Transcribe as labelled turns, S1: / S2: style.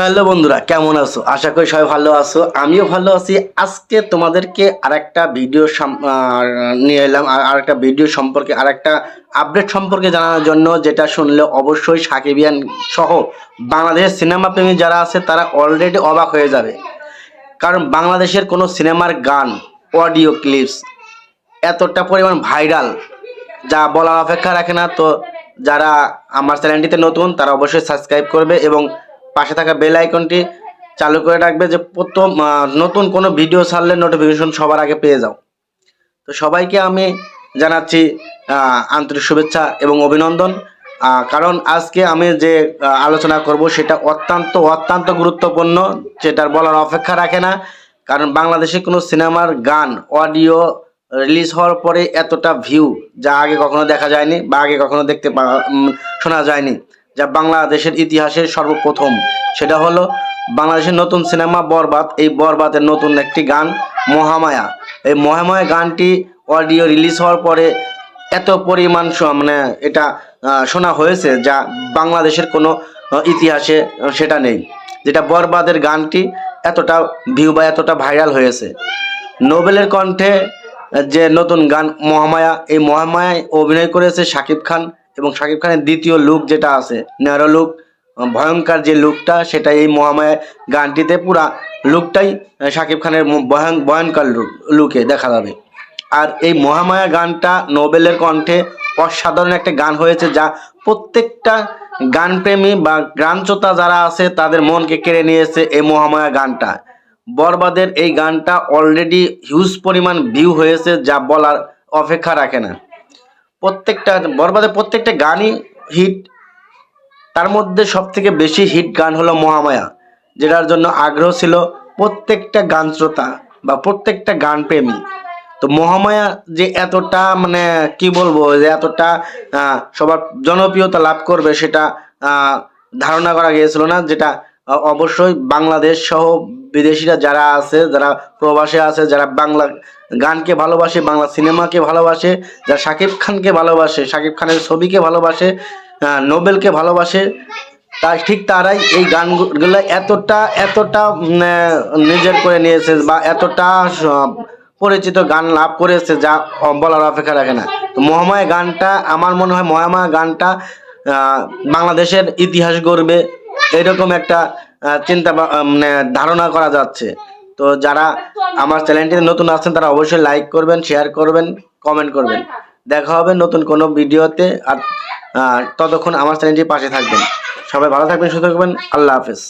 S1: Hello বন্ধুরা, কেমন আছো? আশা করি সবাই ভালো আছো। আমিও ভালো আছি। আজকে তোমাদেরকে আরেকটা ভিডিও নিয়ে এলাম। আর, আরেকটা ভিডিও সম্পর্কে, আরেকটা আপডেট সম্পর্কে জানানোর জন্য, যেটা শুনলে অবশ্যই সাকিবিয়ান সহ বাংলাদেশের সিনেমা প্রেমী যারা আছে, তারা অলরেডি অবাক হয়ে যাবে। কারণ বাংলাদেশের কোনো সিনেমার গান অডিও ক্লিপস এতটা পরিমাণ ভাইরাল যা বলার অপেক্ষা রাখে না। তো যারা আমার চ্যানেলটিতে নতুন, তারা অবশ্যই সাবস্ক্রাইব করবে এবং পাশে থাকা বেল আইকনটি চালু করে রাখবে যে প্রথম নতুন কোনো ভিডিও ছাড়লে নোটিফিকেশন সবার আগে পেয়ে যাও। তো সবাইকে আমি জানাচ্ছি আন্তরিক শুভেচ্ছা এবং অভিনন্দন। কারণ আজকে আমি যে আলোচনা করব সেটা অত্যন্ত অত্যন্ত গুরুত্বপূর্ণ, যেটার বলার অপেক্ষা রাখে না। কারণ বাংলাদেশে কোনো সিনেমার গান অডিও রিলিজ হওয়ার পরে এতটা ভিউ যা আগে কখনো দেখা যায়নি বা আগে কখনো দেখতে শোনা যায়নি। যা বাংলাদেশের ইতিহাসের সর্বপ্রথম। সেটা হলো বাংলাদেশের নতুন সিনেমা বরবাদ। এই বরবাদের নতুন একটি গান, মহামায়া। এই মহামায়া গানটি অডিও রিলিজ হওয়ার পরে এত পরিমাণ মানে এটা শোনা হয়েছে যা বাংলাদেশের কোনো ইতিহাসে সেটা নেই। যেটা বরবাদের গানটি এতটা ভিউ বা এতটা ভাইরাল হয়েছে। নোবেলের কণ্ঠে যে নতুন গান মহামায়া, এই মহামায়ায় অভিনয় করেছে শাকিব খান। এবং শাকিব খানের দ্বিতীয় লুক যেটা আছে ন্যারো লুক ভয়ঙ্কর যে লুকটা সেটা এই মহামায়া গানটিতে পুরা লুকটাই শাকিব খানের ভয়ঙ্কর লুক লুকে দেখা যাবে। আর এই মহামায়া গানটা নোবেলের কণ্ঠে অসাধারণ একটা গান হয়েছে যা প্রত্যেকটা গানপ্রেমী বা গানচোতা যারা আছে, তাদের মনকে কেড়ে নিয়েছে এই মহামায়া গানটা। বরবাদের এই গানটা অলরেডি হিউজ পরিমাণ ভিউ হয়েছে যা বলার অপেক্ষা রাখে না। প্রত্যেকটা বরবাদের প্রত্যেকটা গানই হিট তার মধ্যে সব থেকে বেশি হিট গান হলো মহামায়া, যেটার জন্য আগ্রহ ছিল প্রত্যেকটা গান শ্রোতা বা প্রত্যেকটা গান প্রেমী তো মহামায়া যে এতটা মানে কি বলব, যে এতটা সবার জনপ্রিয়তা লাভ করবে সেটা ধারণা করা গিয়েছিল না, যেটা অবশ্যই বাংলাদেশ সহ বিদেশিরা যারা আছে, যারা প্রবাসে আছে, যারা বাংলা গানকে ভালোবাসে, বাংলা সিনেমাকে ভালোবাসে, যারা শাকিব খানকে ভালোবাসে, শাকিব খানের ছবিকে ভালোবাসে নোবেলকে ভালোবাসে তা ঠিক তারাই এই গানগুলো এতটা এতটা নিজের করে নিয়েছে বা এতটা পরিচিত গান লাভ করেছে যা বলার অপেক্ষা রাখে না। তো মহামায়া গানটা, আমার মনে হয় মহামায়া গানটা বাংলাদেশের ইতিহাস গড়বে, এরকম একটা চিন্তা মানে ধারণা করা যাচ্ছে। তো যারা আমার চ্যানেলটিতে নতুন আছেন তারা অবশ্যই লাইক করবেন শেয়ার করবেন কমেন্ট করবেন। দেখা হবে নতুন কোনো ভিডিওতে, আর ততক্ষণ আমার চ্যানেলটির পাশে থাকবেন। সবাই ভালো থাকবেন, সুস্থ থাকবেন। আল্লাহ হাফেজ।